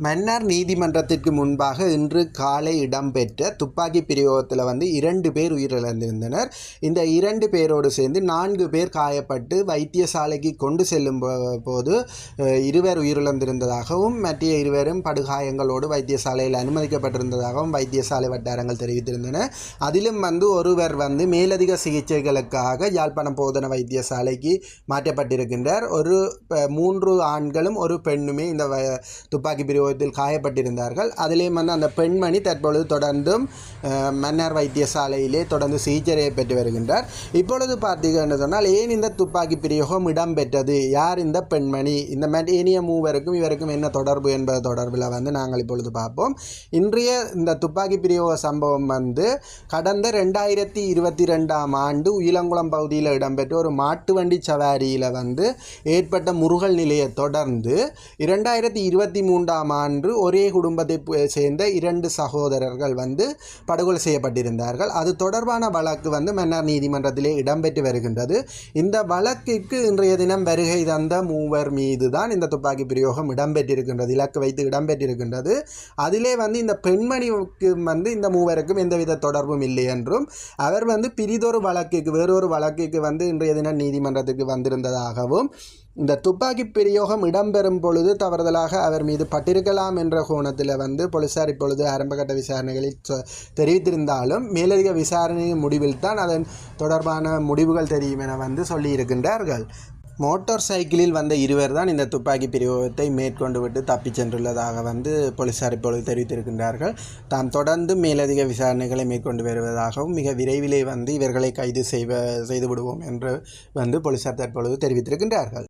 மன்னார் நீதிமன்றத்திற்கு முன்பாக இன்று காலை இடம்பெற்ற துப்பாக்கி பிரயோகத்தில் வந்து இரண்டு பேர் உயிரிழந்திருந்தனர். இந்த இரண்டு பேரோடு சேர்ந்து நான்கு பேர் காயப்பட்டு வைத்தியசாலைக்கு கொண்டு செல்லும் போ- போது இருவர் உயிரிழந்திருந்ததாகவும் மற்ற இருவரும் படுகாயங்களோடு வைத்தியசாலையில் அனுமதிக்கப்பட்டிருந்ததாகவும் வைத்தியசாலை வட்டாரங்கள் தெரிவித்திருந்தன. அதிலும் வந்து ஒருவர் வந்து மேலதிக சிகிச்சைகளுக்காக யாழ்ப்பாணம் போதன வைத்தியசாலைக்கு மாற்றப்பட்டிருக்கின்றார். ஒரு ப- மூன்று ஆண்களும் ஒரு பெண்ணுமே இந்த வ- துப்பாக்கி பிரயோகத்தில் காயப்பட்டிருந்தார்கள். அதிலேயும் வந்து அந்த பெண்மணி தற்பொழுது தொடர்ந்தும் மன்னர் மன்னார் வைத்தியசாலையிலே தொடர்ந்து சிகிச்சையை பெற்று வருகின்றார். இப்பொழுது பார்த்தீங்கன்னு சொன்னால் ஏன் இந்த துப்பாக்கி பிரயோகம் இடம்பெற்றது? யார் இந்த பெண்மணி? இந்த மாதிரி ஏனைய மூவருக்கும் இவருக்கும் என்ன தொடர்பு என்பது தொடர்பில் வந்து நாங்கள் இப்பொழுது பார்ப்போம். இன்றைய இந்த துப்பாக்கி பிரயோக சம்பவம் வந்து கடந்த ரெண்டாயிரத்தி இருபத்தி ரெண்டாம் ஆண்டு உயிலங்குளம் பகுதியில் இடம்பெற்ற ஒரு மாட்டு வண்டி சவாரியில் வந்து ஏற்பட்ட முருகல் நிலையை தொடர்ந்து இரண்டாயிரத்தி இருபத்தி மூன்றாம் ஆண்டு ஒரே குடும்பத்தை சேர்ந்த இரண்டு சகோதரர்கள் வந்து படுகொலை செய்யப்பட்டிருந்தார்கள். அது தொடர்பான வழக்கு வந்து மன்னார் நீதிமன்றத்திலே இடம்பெற்று வருகின்றது. இந்த வழக்கிற்கு இன்றைய தினம் வருகை தந்த மூவர் மீது தான் இந்த துப்பாக்கி பிரயோகம் இடம்பெற்றிருக்கின்றது இலக்கு வைத்து இடம்பெற்றிருக்கின்றது. அதிலே வந்து இந்த பெண்மணிக்கு வந்து இந்த மூவருக்கும் எந்தவித தொடர்பும் இல்லை என்றும் அவர் வந்து பிரிதொரு வழக்குக்கு வேறொரு வழக்குக்கு வந்து இன்றைய தினம் நீதிமன்றத்துக்கு வந்திருந்ததாகவும் இந்த துப்பாக்கி பிரயோகம் இடம்பெறும் பொழுது தவறுதலாக அவர் மீது பட்டிருக்கலாம் என்ற கோணத்தில் வந்து போலீசார் இப்பொழுது ஆரம்பகட்ட விசாரணைகளில் சொ- தெரிவித்திருந்தாலும் மேலதிக விசாரணையின் முடிவில் தான் அதன் தொடர்பான முடிவுகள் தெரியும் என வந்து சொல்லியிருக்கின்றார்கள். மோட்டார் சைக்கிளில் வந்த இருவர் தான் இந்த துப்பாக்கி பிரயோகத்தை மேற்கொண்டு விட்டு தப்பிச் சென்றுள்ளதாக வந்து போலீசார் இப்பொழுது தெரிவித்திருக்கின்றார்கள். தாம் தொடர்ந்து மேலதிக விசாரணைகளை மேற்கொண்டு வருவதாகவும் மிக விரைவிலே வந்து இவர்களை கைது செய்வ செய்து விடுவோம் என்று வந்து போலீசார் தற்பொழுது தெரிவித்திருக்கின்றார்கள்.